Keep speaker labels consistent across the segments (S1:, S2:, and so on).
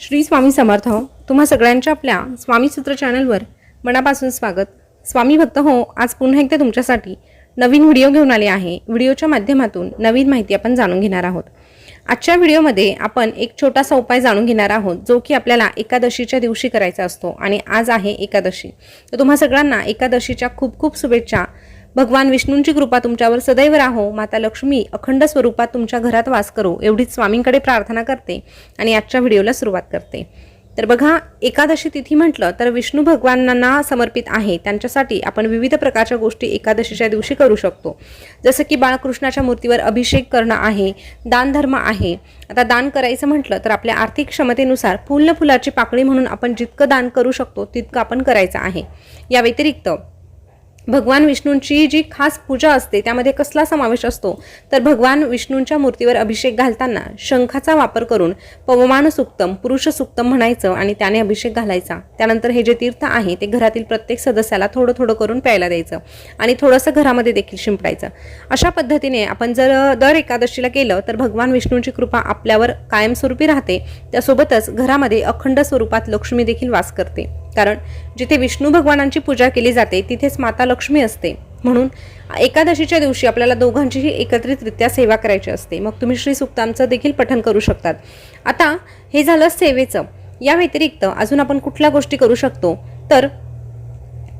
S1: श्री स्वामी समर्थ हो. तुम्हा सगळ्यांच्या आपल्या स्वामी सूत्र चॅनलवर मनापासून स्वागत. स्वामी भक्त हो आज पुन्हा एकदा तुमच्यासाठी नवीन व्हिडिओ घेऊन आले आहे. व्हिडिओच्या माध्यमातून नवीन माहिती आपण जाणून घेणार आहोत. आजच्या व्हिडिओमध्ये आपण एक छोटासा उपाय जाणून घेणार आहोत जो की आपल्याला एकादशीच्या दिवशी करायचा असतो आणि आज आहे एकादशी. तर तुम्हा सगळ्यांना एकादशीच्या खूप खूप शुभेच्छा. भगवान विष्णूंची कृपा तुमच्यावर सदैव राहो. माता लक्ष्मी अखंड स्वरूपात तुमच्या घरात वास करो. एवढीच स्वामींकडे प्रार्थना करते आणि आजच्या व्हिडिओला सुरुवात करते. तर बघा एकादशी तिथी म्हटलं तर विष्णू भगवानांना समर्पित आहे. त्यांच्यासाठी आपण विविध प्रकारच्या गोष्टी एकादशीच्या दिवशी करू शकतो. जसं की बाळकृष्णाच्या मूर्तीवर अभिषेक करणं आहे दानधर्म आहे. आता दान करायचं म्हटलं तर आपल्या आर्थिक क्षमतेनुसार फुल फुलाची पाकळी म्हणून आपण जितकं दान करू शकतो तितकं आपण करायचं आहे. या व्यतिरिक्त भगवान विष्णूंची जी खास पूजा असते त्यामध्ये कसला समावेश असतो? तर भगवान विष्णूंच्या मूर्तीवर अभिषेक घालताना शंखाचा वापर करून पवमान सुक्तम पुरुष सुक्तम म्हणायचं आणि त्याने अभिषेक घालायचा. त्यानंतर हे जे तीर्थ आहे ते घरातील प्रत्येक सदस्याला थोडं थोडं करून प्यायला द्यायचं आणि थोडंसं घरामध्ये देखील शिंपडायचं. अशा पद्धतीने आपण जर दर एकादशीला केलं तर भगवान विष्णूंची कृपा आपल्यावर कायमस्वरूपी राहते. त्यासोबतच घरामध्ये अखंड स्वरूपात लक्ष्मी देखील वास करते. कारण जिथे विष्णू भगवानांची पूजा केली जाते तिथेच माता लक्ष्मी असते. म्हणून एकादशीच्या दिवशी आपल्याला दोघांचीही एकत्रितरित्या सेवा करायची असते. मग तुम्ही श्री सुक्तांचं देखील पठन करू शकतात. आता हे झालं सेवेचं. या व्यतिरिक्त अजून आपण कुठल्या गोष्टी करू शकतो? तर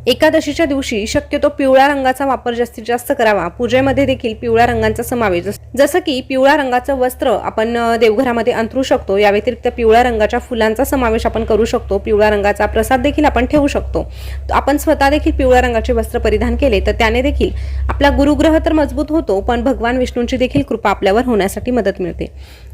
S1: एकादशीच्या दिवशी शक्यतो पिवळ्या रंगाचा वापर जास्तीत जास्त करावा. पूजेमध्ये देखील पिवळ्या रंगांचा समावेश जसं की पिवळ्या रंगाचं वस्त्र आपण देवघरामध्ये अंथरू शकतो. या व्यतिरिक्त पिवळ्या रंगाच्या फुलांचा समावेश आपण करू शकतो. पिवळ्या रंगाचा प्रसाद देखील आपण ठेवू शकतो. आपण स्वतः देखील पिवळ्या रंगाचे वस्त्र परिधान केले तर त्याने देखील आपला गुरुग्रह तर मजबूत होतो पण भगवान विष्णूंची देखील कृपा आपल्यावर होण्यासाठी मदत मिळते.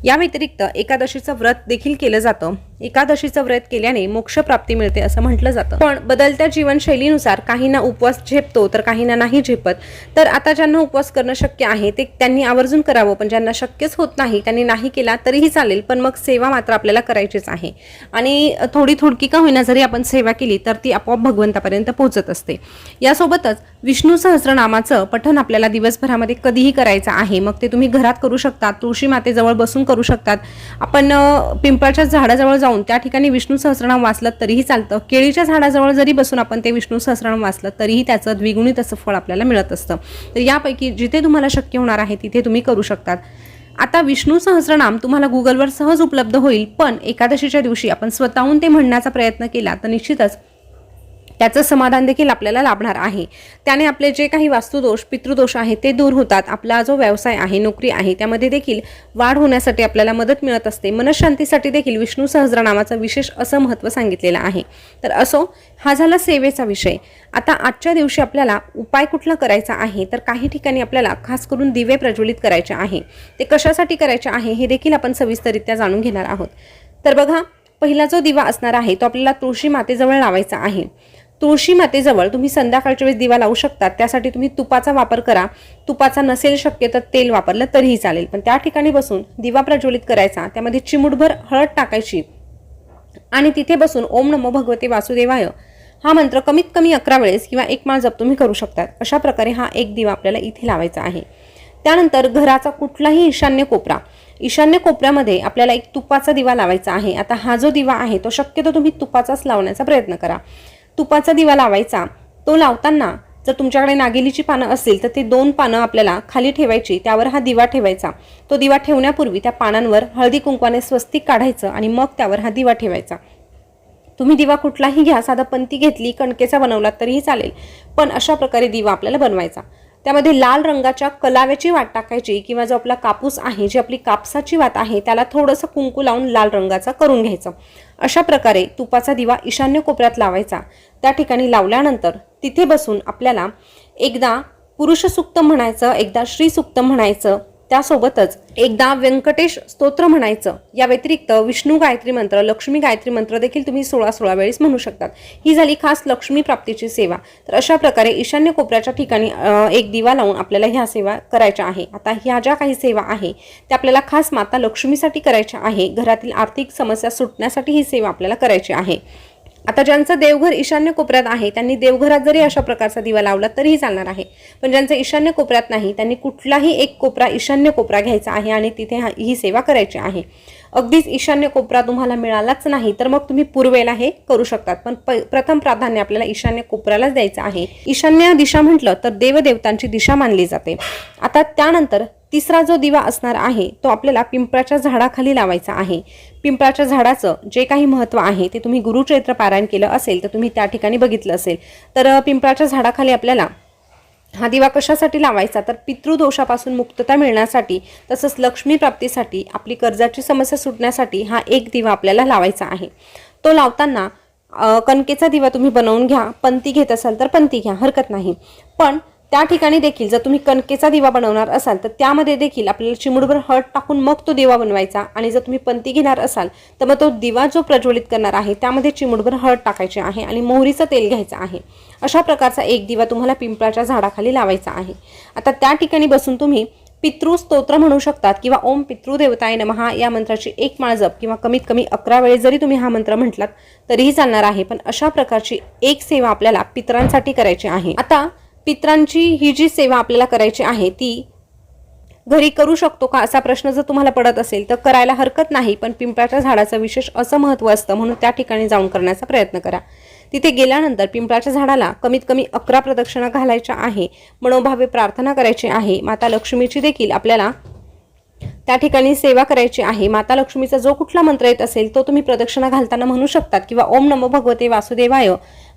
S1: या व्यतिरिक्त एकादशीचं व्रत देखील केलं जातं. एकादशीचं व्रत केल्याने मोक्ष प्राप्ती मिळते असं म्हटलं जातं. पण बदलत्या जीवनशैलीनुसार काहींना उपवास झेपतो तर काहींना नाही झेपत. तर आता ज्यांना उपवास करणं शक्य आहे ते त्यांनी आवर्जून करावं. पण ज्यांना शक्यच होत नाही त्यांनी नाही केला तरीही चालेल. पण मग सेवा मात्र आपल्याला करायचीच आहे. आणि थोडी थोडकी का होईना जरी आपण सेवा केली तर ती आपोआप भगवंतापर्यंत पोहोचत असते. यासोबतच विष्णू सहस्रनामाचं पठण आपल्याला दिवसभरामध्ये कधीही करायचं आहे. मग ते तुम्ही घरात करू शकता. तुळशी मातेजवळ बसून करू शकतात. आपण पिंपळाच्या झाडाजवळ जाऊन त्या ठिकाणी विष्णू सहस्रनाम वाचलं तरीही चालतं. केळीच्या झाडाजवळ जरी बसून आपण ते विष्णू सहस्रनाम वाचलं तरीही त्याचं द्विगुणित असं फळ आपल्याला मिळत असतं. तर यापैकी जिथे तुम्हाला शक्य होणार आहे तिथे तुम्ही करू शकतात. आता विष्णू सहस्रनाम तुम्हाला गुगलवर सहज उपलब्ध होईल पण एकादशीच्या दिवशी आपण स्वतःहून ते म्हणण्याचा प्रयत्न केला तर निश्चितच त्याचं समाधान देखील आपल्याला लाभणार आहे. त्याने आपले जे काही वास्तुदोष पितृदोष आहे ते दूर होतात. आपला जो व्यवसाय आहे नोकरी आहे त्यामध्ये देखील वाढ होण्यासाठी आपल्याला मदत मिळत असते. मनशांतीसाठी देखील विष्णू सहस्रनामाचं विशेष असं महत्त्व सांगितलेलं आहे. तर असो हा झाला सेवेचा विषय. आता आजच्या दिवशी आपल्याला उपाय कुठला करायचा आहे? तर काही ठिकाणी आपल्याला खास करून दिवे प्रज्वलित करायचे आहे. ते कशासाठी करायचे आहे हे देखील आपण सविस्तरित्या जाणून घेणार आहोत. तर बघा पहिला जो दिवा असणार आहे तो आपल्याला तुळशी मातेजवळ लावायचा आहे. तुळशी मातेजवळ तुम्ही संध्याकाळच्या वेळेस दिवा लावू शकता. त्यासाठी तुम्ही तुपाचा वापर करा. तुपाचा नसेल शक्य तर तेल वापरलं तरीही चालेल. पण त्या ठिकाणी बसून दिवा प्रज्वलित करायचा. त्यामध्ये चिमुटभर हळद टाकायची. आणि तिथे बसून ओम नमो भगवते वासुदेवाय हा मंत्र कमीत कमी अकरा वेळेस किंवा एक माळ जप तुम्ही करू शकतात. अशा प्रकारे हा एक दिवा आपल्याला इथे लावायचा आहे. त्यानंतर घराचा कुठलाही ईशान्य कोपरा. ईशान्य कोपऱ्यामध्ये आपल्याला एक तुपाचा दिवा लावायचा आहे. आता हा जो दिवा आहे तो शक्यतो तुम्ही तुपाचाच लावण्याचा प्रयत्न करा. तुपाचा दिवा लावायचा. तो लावताना जर तुमच्याकडे नागेलीची पानं असतील तर ते दोन पानं आपल्याला खाली ठेवायची त्यावर हा दिवा ठेवायचा. तो दिवा ठेवण्यापूर्वी त्या पानांवर हळदी कुंकवाने स्वस्तिक काढायचं आणि मग त्यावर हा दिवा ठेवायचा. तुम्ही दिवा कुठलाही घ्या साधा पंती घेतली कणकेचा बनवला तरीही चालेल. पण अशा प्रकारे दिवा आपल्याला बनवायचा. त्यामध्ये लाल रंगाच्या कलाव्याची वाट टाकायची किंवा जो आपला कापूस आहे जी आपली कापसाची वात आहे त्याला थोडंसं कुंकू लावून लाल रंगाचा करून घ्यायचं. अशा प्रकारे तुपाचा दिवा ईशान्य कोपऱ्यात लावायचा. त्या ठिकाणी लावल्यानंतर तिथे बसून आपल्याला एकदा पुरुष सुक्त म्हणायचं एकदा श्री सुक्त म्हणायचं त्यासोबतच एकदा व्यंकटेश स्तोत्र म्हणायचं या व्यतिरिक्त विष्णू गायत्री मंत्र लक्ष्मी गायत्री मंत्र देखील तुम्ही सोळा सोळा वेळेस म्हणू शकतात. ही झाली खास लक्ष्मी प्राप्तीची सेवा. तर अशा प्रकारे ईशान्य कोपऱ्याच्या ठिकाणी एक दिवा लावून आपल्याला ह्या सेवा करायच्या आहे. आता ह्या ज्या काही सेवा आहे त्या आपल्याला खास माता लक्ष्मीसाठी करायच्या आहे. घरातील आर्थिक समस्या सुटण्यासाठी ही सेवा आपल्याला करायची आहे. आता ज्यांचं देवघर ईशान्य कोपऱ्यात आहे त्यांनी देवघरात जरी अशा प्रकारचा दिवा लावला तरीही चालणार आहे. पण ज्यांचं ईशान्य कोपऱ्यात नाही त्यांनी कुठलाही एक कोपरा ईशान्य कोपरा घ्यायचा आहे आणि तिथे ही सेवा करायची आहे. अगदीच ईशान्य कोपरा तुम्हाला मिळालाच नाही तर मग तुम्ही पूर्वेला हे करू शकतात. पण प प्रथम प्राधान्य आपल्याला ईशान्य कोपऱ्यालाच द्यायचं आहे. ईशान्य दिशा म्हटलं तर देवदेवतांची दिशा मानली जाते. आता त्यानंतर तिसरा जो दिवा असणार आहे तो आपल्याला पिंपळाच्या झाडाखाली लावायचा आहे. पिंपळाच्या झाडाचं जे काही महत्त्व आहे ते तुम्ही गुरुचैत्र पारायण केलं असेल तर तुम्ही त्या ठिकाणी बघितलं असेल. तर पिंपळाच्या झाडाखाली आपल्याला हा दिवा कशासाठी लावायचा? तर पितृदोषापासून मुक्तता मिळण्यासाठी तसंच लक्ष्मी प्राप्तीसाठी आपली कर्जाची समस्या सुटण्यासाठी हा एक दिवा आपल्याला लावायचा आहे. तो लावताना कणकेचा दिवा तुम्ही बनवून घ्या पंती घेत असाल तर पंती घ्या हरकत नाही. पण त्या ठिकाणी देखील जर तुम्ही कणकेचा दिवा बनवणार असाल तर त्यामध्ये देखील आपल्याला चिमुडभर हळद टाकून मग तो दिवा बनवायचा. आणि जर तुम्ही पंती घेणार असाल तर मग तो दिवा जो प्रज्वलित करणार आहे त्यामध्ये चिमुडभर हळद टाकायची आहे आणि मोहरीचं तेल घ्यायचं आहे. अशा प्रकारचा एक दिवा तुम्हाला पिंपळाच्या झाडाखाली लावायचा आहे. आता त्या ठिकाणी बसून तुम्ही पितृ स्तोत्र म्हणू शकतात किंवा ओम पितृदेवताय नमहा या मंत्राची एक माळ जप किंवा कमीत कमी अकरा वेळेस जरी तुम्ही हा मंत्र म्हटलात तरीही चालणार आहे. पण अशा प्रकारची एक सेवा आपल्याला पितरांसाठी करायची आहे. आता पित्रांची ही जी सेवा आपल्याला करायची आहे ती घरी करू शकतो का असा प्रश्न जर तुम्हाला पडत असेल तर करायला हरकत नाही पण पिंपळाच्या झाडाचं विशेष असं महत्त्व असतं म्हणून त्या ठिकाणी जाऊन करण्याचा प्रयत्न करा. तिथे गेल्यानंतर पिंपळाच्या झाडाला कमीत कमी अकरा प्रदक्षिणा घालायच्या आहे मनोभावे प्रार्थना करायची आहे. माता लक्ष्मीची देखील आपल्याला त्या ठिकाणी सेवा करायची आहे. माता लक्ष्मीचा जो कुठला मंत्र येत असेल तो तुम्ही प्रदक्षिणा घालताना म्हणू शकतात किंवा ओम नमो भगवते वासुदेवाय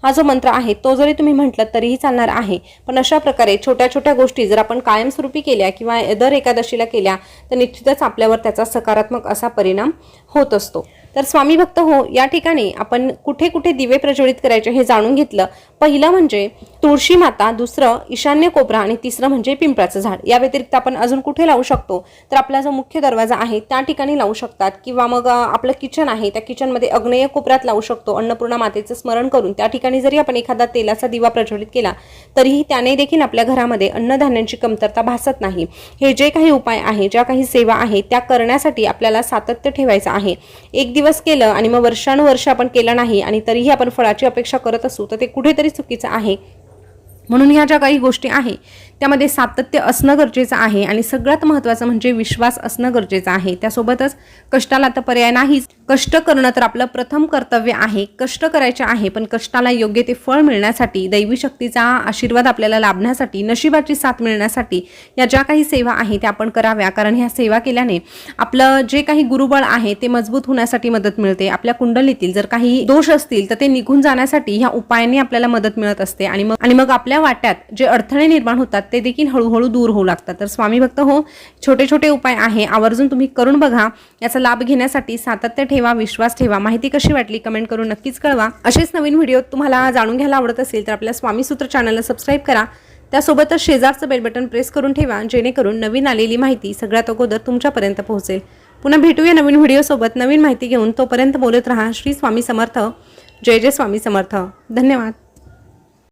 S1: हा जो मंत्र आहे तो जरी तुम्ही म्हटलं तरीही चालणार आहे. पण अशा प्रकारे छोट्या छोट्या गोष्टी जर आपण कायमस्वरूपी केल्या किंवा दर एकादशीला केल्या तर निश्चितच आपल्यावर त्याचा सकारात्मक असा परिणाम होत असतो. तर स्वामी भक्त हो या ठिकाणी आपण कुठे कुठे दिवे प्रज्वलित करायचे हे जाणून घेतलं. पहिलं म्हणजे तुळशी माता दुसरं ईशान्य कोपरा आणि तिसरं म्हणजे पिंपळाचं झाड. या व्यतिरिक्त आपण अजून कुठे लावू शकतो? तर आपला जो मुख्य दरवाजा आहे त्या ठिकाणी लावू शकतात. किंवा मग आपलं किचन आहे त्या किचनमध्ये अग्नेय कोपऱ्यात लावू शकतो. अन्नपूर्णा मातेचं स्मरण करून त्या ठिकाणी जरी आपण एखादा तेलाचा दिवा प्रज्वलित केला तरीही त्याने देखील आपल्या घरामध्ये अन्नधान्यांची कमतरता भासत नाही. हे जे काही उपाय आहे ज्या काही सेवा आहे त्या करण्यासाठी आपल्याला सातत्य ठेवायचं आहे. एक दिवस केलं आणि मग वर्षानुवर्ष आपण केलं नाही आणि तरीही आपण फळाची अपेक्षा करत असू तर ते कुठेतरी चुकीचं आहे. म्हणून ह्या ज्या काही गोष्टी आहे त्यामध्ये सातत्य असणं गरजेचं आहे आणि सगळ्यात महत्त्वाचं म्हणजे विश्वास असणं गरजेचं आहे. त्यासोबतच कष्टाला तर पर्याय नाहीच. कष्ट करणं तर आपलं प्रथम कर्तव्य आहे. कष्ट करायचे आहे पण कष्टाला योग्य ते फळ मिळण्यासाठी दैवी शक्तीचा आशीर्वाद आपल्याला लाभण्यासाठी नशिबाची साथ मिळण्यासाठी या ज्या काही सेवा आहे त्या आपण कराव्या. कारण ह्या सेवा केल्याने आपलं जे काही गुरुबळ आहे ते मजबूत होण्यासाठी मदत मिळते. आपल्या कुंडलीतील जर काही दोष असतील तर ते निघून जाण्यासाठी ह्या उपायाने आपल्याला मदत मिळत असते. आणि मग आणि मग आपल्या वाट्यात जे अडथळे निर्माण होतात ते देखील हळूहळू दूर होऊ लागतात. तर स्वामी भक्त हो छोटे छोटे उपाय आहे. आवर्जून तुम्ही करून बघा. याचा लाभ घेण्यासाठी सातत्य ठेवा. ठेवा विश्वास ठेवा. माहिती कशी वाटली कमेंट करून नक्कीच कळवा. असेच नवीन व्हिडिओ तुम्हाला जाणून घ्यायला आवडत असेल तर आपल्या स्वामी सूत्र चॅनलला सबस्क्राईब करा. त्यासोबतच शेजारचं बेल बटन प्रेस करून ठेवा जेणेकरून नवीन आलेली माहिती सगळ्यात अगोदर तुमच्यापर्यंत पोहोचेल. पुन्हा भेटूया नवीन व्हिडिओसोबत नवीन माहिती घेऊन तोपर्यंत बोलत राहा. श्री स्वामी समर्थ. जय जय स्वामी समर्थ. धन्यवाद.